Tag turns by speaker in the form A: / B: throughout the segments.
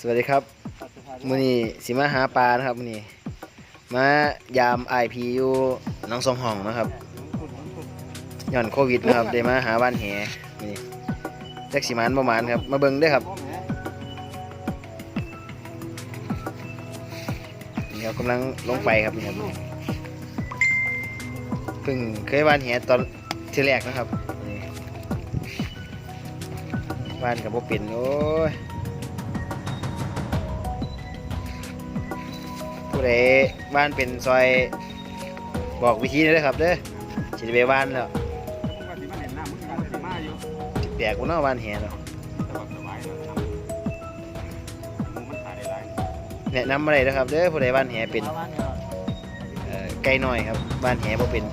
A: สวัสดีครับมือนี้สิมาหาปลานะครับมือนี้มายาม IP อยู่หนองสองห้องนะครับย้อนโควิดนะครับได้มาหาบ้านแหมือนี้จักสิมานบ่มานครับ มาเบิ่งเด้ครับนี่ครับกำลังลงไปครับนี่ครับเพิ่งเคยบ้านแหตอนที่แรกนะครับบ้านกับบ่เป็นโอ้ย ผู้ใดบ้านเป็นซอยบอกวิธีหนอยเด้อครับเด้อสิได้ไปบ้านแล้ว
B: ว่าที่มันอยู่
A: สิแปลกบ่เนาะบ้านแหเนาะ
B: แนะ
A: นำมาได้เด้อครับเด้อผู้ใดบ้านแห่เป็นไก่น้อยครับบ้านแห่บ่เป็น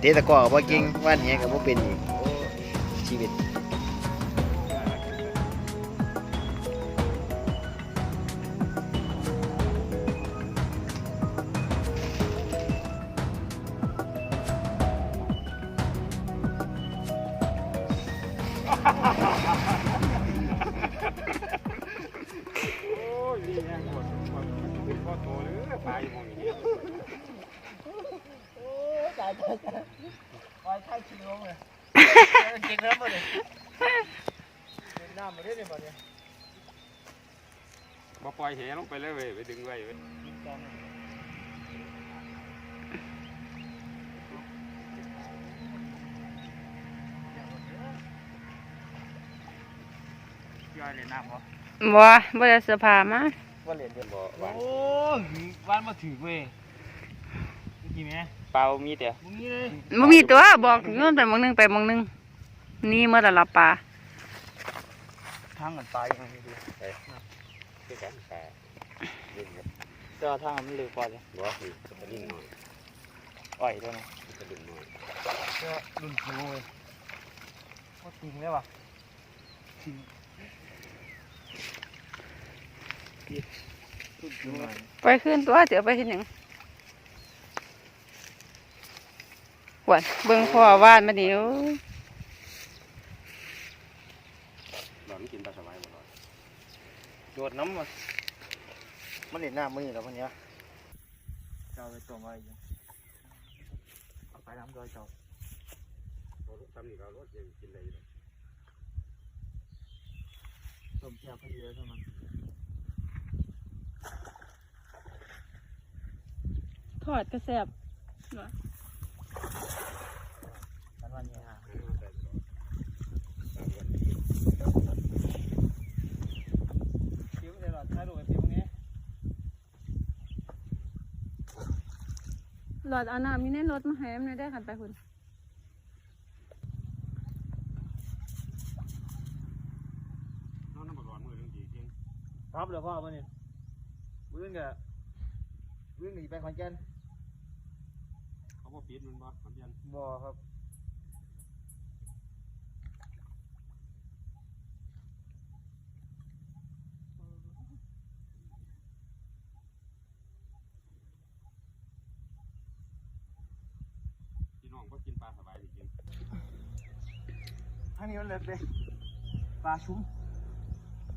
A: เตะตะกอกบ่เก่งบ้านแห่ก็บ่เป็นอีกชีวิต
B: เลยปลาอยู่มองอย่างนี้
C: ตายตายตายปล่อยข้าชิงลงเลยเก่งแล้วบ่เนี่ยเล่นน้ำมาได้เลยบ่เนี่ย
B: บ่ปล่อยเหลงไปเลยเว้ยไปดึงไว้เว้ย
C: ย่อยเล่นน้ำบ่
D: บ่บ่ได้เสื้อผ้ามา
C: ว่าเล่นเดี๋ยว
B: บ่
C: โอ้
B: วาง
C: ยวันมาถือเว้ยกี่แม่
B: เปล่ามีแต่
C: มึงนี่เลย
D: บ่มีตัวบอกถึงโน่นไปหมองหนึงไปหมองหนึง นี่เมื่อละละปลา
C: ทางกันตายยังไงดี
B: คือกันปลาดึงครับ
C: เจ้าทางมันเลยปล่อยเลย
B: บ่คือจะดึงหน่อย
C: อ่อยตัวนี้
B: จะดึงหน่อย
C: เจ้ารุ่นคิวเว้ยว่าจริงเลยว่ะจริงรุ่นคิวเลย
D: ไปขึ้นตัวเดี๋ยวไปเฮ็ดหยังหวนเบิ่งพ่อวาดมาดิโอ้ย
B: หลอนกินปลาสบายบ่หลอน
C: โดดน้ำมันมันเล่นน้ำมือแล้วพวกเนี้ยเจ้าไปตัวมาอีกเอาไปน้ำดอยเจ้า
B: เอาลูกทำนี่ก็เอารถยังกินได้อยู่
C: ต้มเทียบให้เยอะเท่านั้น
D: อดกระแซบ
C: กันวันนี้ฮะคิวเลยหรอถ่ายรูปไปคิวนี้
D: หลอดเอาน้ำอยู่ในรถมาให้มันได้คันไปพุ่น
B: นอนน้ำบ่ร้อนมือทั้งทีกิน
C: ครับเดี๋ยวพ่อมาเนี่ยวิ่งกะวิ่งหนีไปขอนแก่น
B: เขา บ่ปิดมันบ่ทำยัน
C: บ่ครับ
B: พี่น้องบ่กินปลาสบายสิกิน
C: ทางนี้มันเล็กเลยปลาชุ่ม